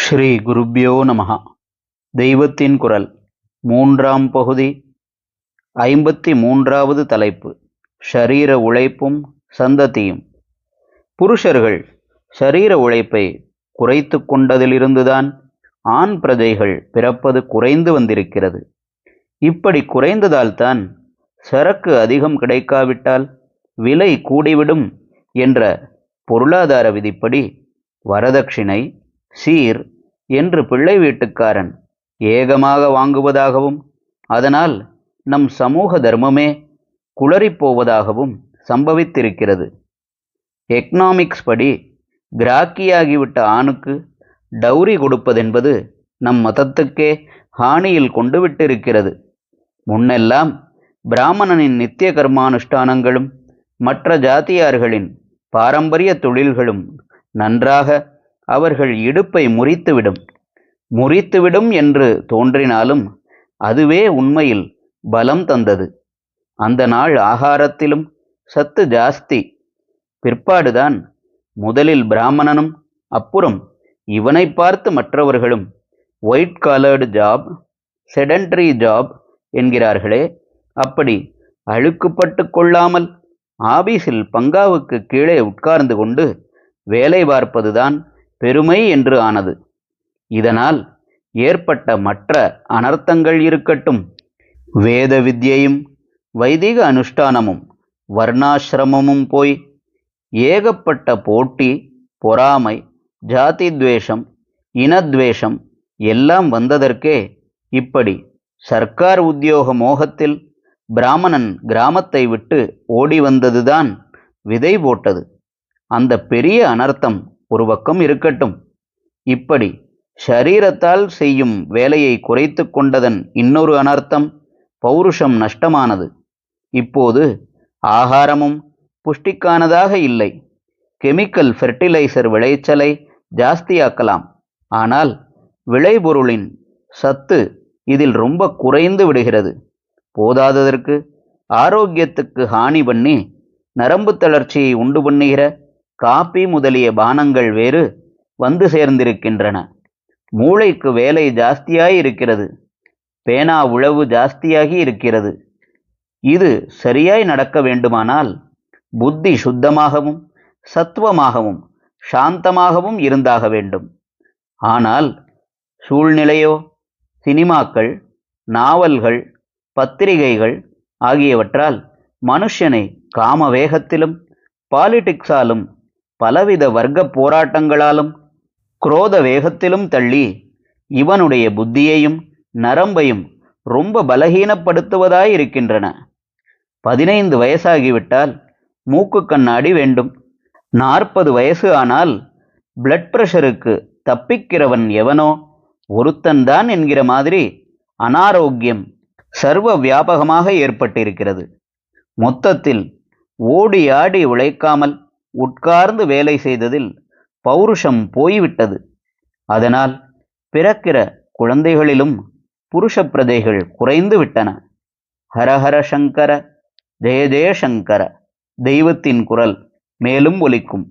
ஸ்ரீ குருப்யோ நமகா தெய்வத்தின் குரல் மூன்றாம் பகுதி ஐம்பத்தி மூன்றாவது தலைப்பு ஷரீர உழைப்பும் சந்ததியும். புருஷர்கள் ஷரீர உழைப்பை குறைத்து கொண்டதிலிருந்துதான் ஆண் பிரஜைகள் பிறப்பது குறைந்து வந்திருக்கிறது. இப்படி குறைந்ததால்தான் சரக்கு அதிகம் கிடைக்காவிட்டால் விலை கூடிவிடும் என்ற பொருளாதார விதிப்படி வரதட்சிணை சீர் என்று பிள்ளை வீட்டுக்காரன் ஏகமாக வாங்குவதாகவும் அதனால் நம் சமூக தர்மமே குளறிப்போவதாகவும் சம்பவித்திருக்கிறது. எக்னாமிக்ஸ் படி கிராக்கியாகிவிட்ட ஆணுக்கு டௌரி கொடுப்பதென்பது நம் மதத்துக்கே ஹானியில் கொண்டு விட்டிருக்கிறது முன்னெல்லாம் பிராமணனின் நித்திய கர்மானுஷ்டானங்களும் மற்ற ஜாதியார்களின் பாரம்பரிய தொழில்களும் நன்றாக அவர்கள் இடுப்பை முறித்துவிடும். முறித்துவிடும் என்று தோன்றினாலும் அதுவே உண்மையில் பலம் தந்தது. அந்த நாள் ஆகாரத்திலும் சத்து ஜாஸ்தி. பிற்பாடுதான் முதலில் பிராமணனும் அப்புறம் இவனை பார்த்து மற்றவர்களும் white collared job sedentary job என்கிறார்களே அப்படி அழுக்குப்பட்டு கொள்ளாமல் ஆபீஸில் பங்காவுக்கு கீழே உட்கார்ந்து கொண்டு வேலை பார்ப்பதுதான் பெருமை என்று ஆனது. இதனால் ஏற்பட்ட மற்ற அனர்த்தங்கள் இருக்கட்டும். வேத வித்யையும் வைதிக அனுஷ்டானமும் வர்ணாசிரமமும் போய் ஏகப்பட்ட போட்டி பொறாமை ஜாதி துவேஷம் இனத்வேஷம் எல்லாம் வந்ததற்கே இப்படி சர்க்கார் உத்தியோக மோகத்தில் பிராமணன் கிராமத்தை விட்டு ஓடி வந்ததுதான் விதை போட்டது. அந்த பெரிய அனர்த்தம் ஒரு பக்கம் இருக்கட்டும். இப்படி ஷரீரத்தால் செய்யும் வேலையை குறைத்து கொண்டதன் இன்னொரு அனர்த்தம் பௌருஷம் நஷ்டமானது. இப்போது ஆகாரமும் புஷ்டிக்கானதாக இல்லை. கெமிக்கல் ஃபெர்டிலைசர் விளைச்சலை ஜாஸ்தியாக்கலாம். ஆனால் விளைபொருளின் சத்து இதில் ரொம்ப குறைந்து விடுகிறது. போதாததற்கு ஆரோக்கியத்துக்கு ஹானி பண்ணி நரம்பு தளர்ச்சியை உண்டு பண்ணுகிற காப்பி முதலிய பானங்கள் வேறு வந்து சேர்ந்திருக்கின்றன. மூளைக்கு வேலை ஜாஸ்தியாய் இருக்கிறது. பேனா உழவு ஜாஸ்தியாகி இருக்கிறது. இது சரியாய் நடக்க வேண்டுமானால் புத்தி சுத்தமாகவும் சத்துவமாகவும் சாந்தமாகவும் இருந்தாக வேண்டும். ஆனால் சூழ்நிலையோ சினிமாக்கள் நாவல்கள் பத்திரிகைகள் ஆகியவற்றால் மனுஷனை காம வேகத்திலும் பாலிடிக்ஸாலும் பலவித வர்க்க போராட்டங்களாலும் குரோத வேகத்திலும் தள்ளி இவனுடைய புத்தியையும் நரம்பையும் ரொம்ப பலகீனப்படுத்துவதாயிருக்கின்றன. பதினைந்து வயசாகிவிட்டால் மூக்கு கண்ணாடி வேண்டும். நாற்பது வயசு ஆனால் பிளட் பிரஷருக்கு தப்பிக்கிறவன் எவனோ ஒருத்தன்தான் என்கிற மாதிரி அனாரோக்கியம் சர்வ வியாபகமாக ஏற்பட்டிருக்கிறது. மொத்தத்தில் ஓடி ஆடி உழைக்காமல் உட்கார்ந்து வேலை செய்ததில் பௌருஷம் போய்விட்டது. அதனால் பிறக்கிற குழந்தைகளிலும் புருஷ பிரதைகள் குறைந்து விட்டன ஹரஹர சங்கர ஜெய ஜெயசங்கர தெய்வத்தின் குரல் மேலும் ஒலிக்கும்.